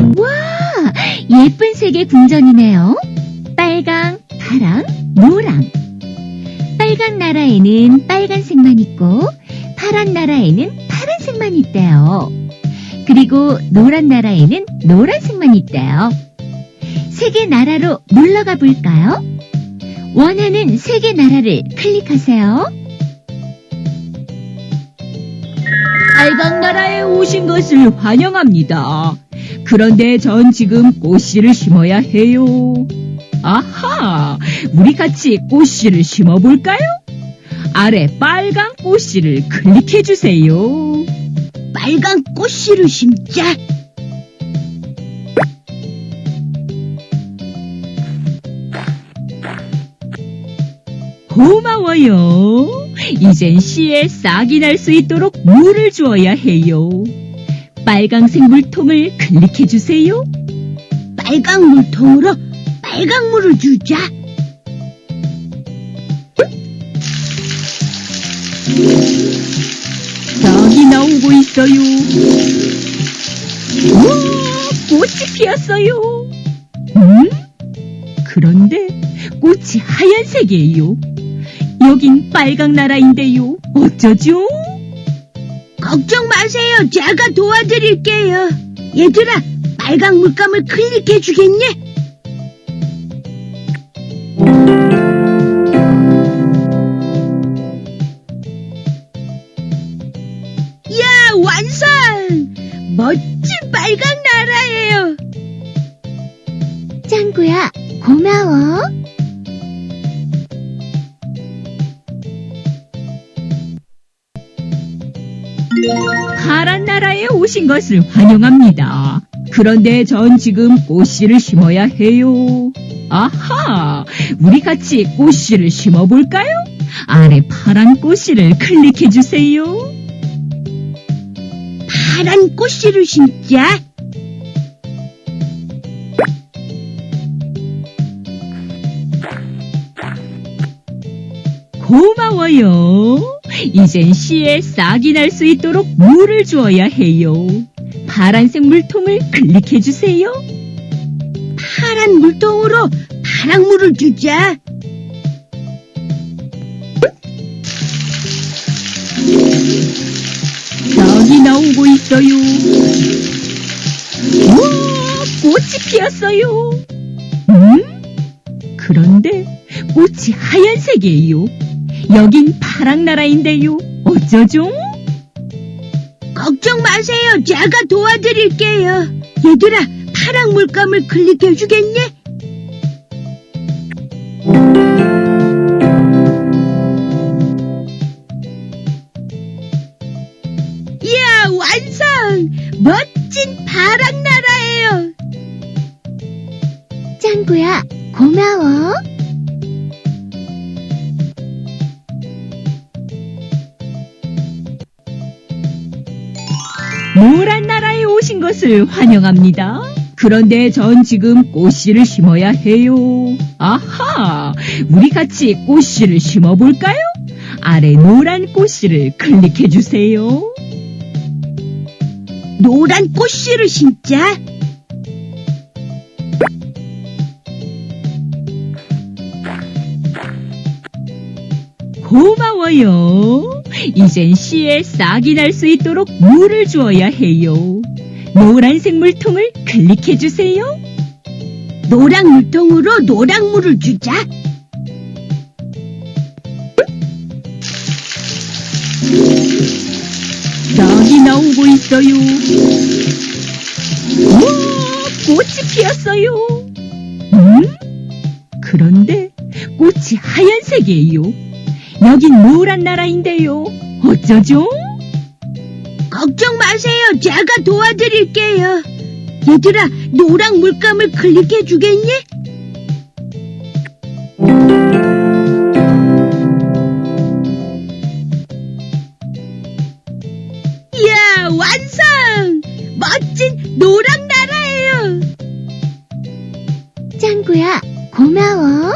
와, 예쁜 색의 궁전이네요. 빨강, 파랑, 노랑. 빨강 나라에는 빨간색만 있고, 파란 나라에는 파란색만 있대요. 그리고 노란 나라에는 노란색만 있대요. 세계 나라로 놀러가 볼까요? 원하는 세계 나라를 클릭하세요. 빨강 나라에 오신 것을 환영합니다. 그런데 전 지금 꽃씨를 심어야 해요. 아하, 우리 같이 꽃씨를 심어볼까요? 아래 빨간 꽃씨를 클릭해주세요. 빨간 꽃씨를 심자. 고마워요. 이젠 씨에 싹이 날 수 있도록 물을 주어야 해요. 빨강색 물통을 클릭해 주세요. 빨강 물통으로 빨강 물을 주자. 싹이 나오고 있어요. 우와, 꽃이 피었어요. 음? 그런데 꽃이 하얀색이에요. 여긴 빨강 나라인데요. 어쩌죠? 걱정 마세요. 제가 도와드릴게요. 얘들아, 빨강 물감을 클릭해 주겠니? 야, 완성! 멋진 빨강 나라예요. 짱구야, 고마워. 파란 나라에 오신 것을 환영합니다. 그런데 전 지금 꽃씨를 심어야 해요. 아하, 우리 같이 꽃씨를 심어볼까요? 아래 파란 꽃씨를 클릭해주세요. 파란 꽃씨를 심자. 고마워요. 이젠 씨에 싹이 날 수 있도록 물을 주어야 해요. 파란색 물통을 클릭해주세요. 파란 물통으로 파랑 물을 주자. 싹이 나오고 있어요. 우와, 꽃이 피었어요. 음? 그런데 꽃이 하얀색이에요. 여긴 파랑 나라인데요. 어쩌죠? 걱정 마세요. 제가 도와드릴게요. 얘들아, 파랑 물감을 클릭해 주겠니? 이야, 완성! 멋진 파랑 나라예요. 짱구야, 고마워. 노란 나라에 오신 것을 환영합니다. 그런데 전 지금 꽃씨를 심어야 해요. 아하, 우리 같이 꽃씨를 심어볼까요? 아래 노란 꽃씨를 클릭해주세요. 노란 꽃씨를 심자. 고마워요. 이젠 씨에 싹이 날 수 있도록 물을 주어야 해요. 노란색 물통을 클릭해주세요. 노랑 물통으로 노랑 물을 주자. 싹이 나오고 있어요. 우와, 꽃이 피었어요. 음? 그런데 꽃이 하얀색이에요. 여긴 노란 나라인데요. 어쩌죠? 걱정 마세요. 제가 도와드릴게요. 얘들아, 노랑 물감을 클릭해 주겠니? 이야, 완성! 멋진 노랑 나라예요. 짱구야, 고마워.